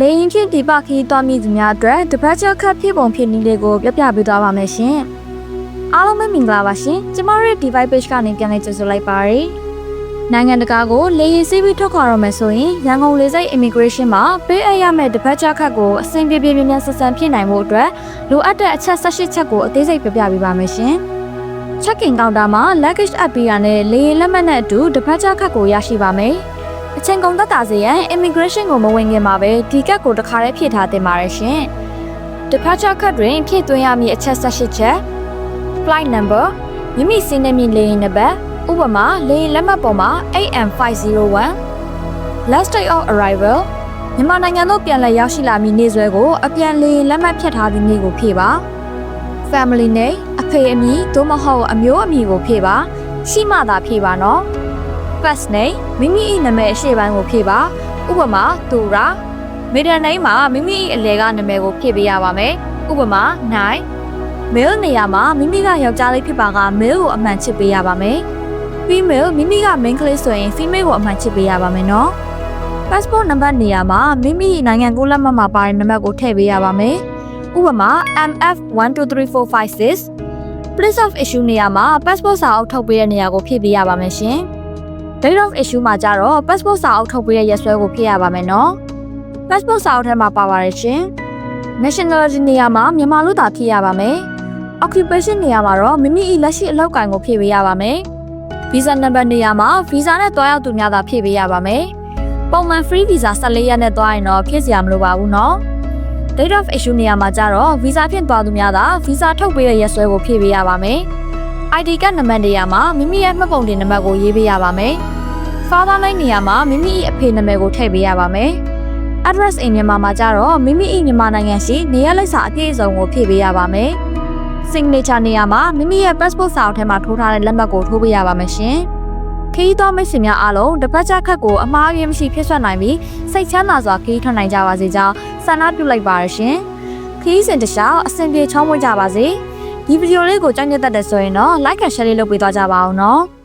လေရင်ဖြင့်ဒီပခီးသွားမိသူများအတွက် departure card ဖြစ်ပုံဖြစ်နည်းလေးကိုပြပြပေးသွားပါမယ်ရှင်။အားလုံးပဲမင်္ဂလာပါရှင်။ကျမတို့ရဲ့ device page ကနေပြန်လည်ကြိုဆိုလိုက်ပါရစေ။နိုင်ငံတကာကိုလေရင်စီးပြီးထွက်ခွာရမယ်ဆိုရင်ရန်ကုန်လေဆိပ် immigration မှာပေးအပ်ရမယ့် departure card ကိုအစဉ်ပြေပြေမြန်မြန်ဆက်ဆံဖြစ်နိုင်ဖို့အတွက်လိုအပ်တဲ့အချက်၁၈ချက်ကိုအသေးစိတ်ပြပြပေးပါမယ်ရှင်။ check-in counter မှာ luggage app ပေးရတဲ့လေရင်လက်မှတ်နဲ့အတူ departure card ကိုရရှိပါမယ်။ အချိန်ကုန်သက်သာစေရန် immigration ကိုမဝင်ခင်မှာပဲဒီကတ်ကိုတစ်ခါတည်းဖြည့်ထားတင်ပါတယ်ရှင်။ departure card တွင်ဖြည့်သွင်းရမည့်အချက်၁၈ချက် flight number မိမိစင်းနေမည့်လေယာဉ်နံပါတ်ဥပမာလေယာဉ်လက်မှတ်ပေါ်မှာ AM501 last day of arrival မြန်မာနိုင်ငံသို့ပြန်လည်ရောက်ရှိလာမည့်နေ့စွဲကိုအပြန်လေယာဉ်လက်မှတ်ဖြတ်ထားသည့်နေ့ကိုဖြည့်ပါ family name အဖေအမည်သို့မဟုတ်အမျိုးအမည်ကိုဖြည့်ပါရှိမှသာဖြည့်ပါနော် first name မိမိ၏နာမည်အရှေ့ပိုင်းကိုဖြည့်ပါဥပမာသူရာ middle name မှာမိမိ၏အလယ်ကနာမည်ကိုဖြည့်ပေးရပါမယ်ဥပမာနိုင် male နေရာမှာမိမိကယောက်ျားလေးဖြစ်ပါက male ကိုအမှန်ချစ်ပေးရပါမယ် female မိမိက main ကလေးဆိုရင် female ကိုအမှန်ချစ်ပေးရပါမယ်နော် passport နံပါတ်နေရာမှာမိမိနိုင်ငံကိုလက်မှတ်မှာပါတဲ့နံပါတ်ကိုထည့်ပေးရပါမယ်ဥပမာ MF123456 place of issue နေရာမှာ passport စာအုပ်ထုတ်ပေးတဲ့နေရာကိုဖြည့်ပေးရပါမယ်ရှင် date of issue မှာကြတော့ passport စာအုပ်ထုတ်ပေးတဲ့ရက်စွဲကိုဖြည့်ရပါမယ်နော် passport စာအုပ်ထဲမှာပါပါတယ်ရှင် nationality နေရာမှာမြန်မာလို့သာဖြည့်ရပါမယ် occupation နေရာမှာတော့မိမိ၏လက်ရှိအလုပ်ကိုင်ကိုဖြည့်ပေးရပါမယ် visa number နေရာမှာ visa နဲ့တွားရောက်သူများသာဖြည့်ပေးရပါမယ်ပုံမှန် free visa 14ရက်နဲ့တွားရင်တော့ဖြည့်စရာမလိုပါဘူးနော် date of issue နေရာမှာကြတော့ visa ဖြင့်တွားသူများသာ visa ထုတ်ပေးရရက်စွဲကိုဖြည့်ပေးရပါမယ် ID ကနံပါတ်နေရာမှာမိမိရဲ့မှတ်ပုံတင်နံပါတ်ကိုရေးပေးရပါမယ် father name နေရာမှာမိမိ၏အဖေနာမည်ကိုထည့်ပေးရပါမယ် address in မြန်မာမှာကျတော့မိမိ၏မြန်မာနိုင်ငံရှိနေရာလိပ်စာအပြည့်အစုံကိုဖြည့်ပေးရပါမယ် signature နေရာမှာမိမိရဲ့ passport စာအုပ်ထဲမှာထိုးထားတဲ့လက်မှတ်ကိုထိုးပေးရပါမယ်ရှင်။ခရီးသွားမိတ်ဆွေများအားလုံးတပတ်ချက်ခတ်ကိုအမှားအယွင်းမရှိဖြစ်ဆွတ်နိုင်ပြီးစိတ်ချမ်းသာစွာခရီးထွက်နိုင်ကြပါစေကြောင်းဆန္ဒပြုလိုက်ပါရရှင်။ခရီးစဉ်တစ်လျှောက်အဆင်ပြေချောမွေ့ကြပါစေ။ ဒီဗီဒီယိုလေးကိုကြိုက်နေတဲ့တဲ့ဆိုရင်တော့ like and share လေးလုပ်ပေးသွားကြပါအောင်နော်။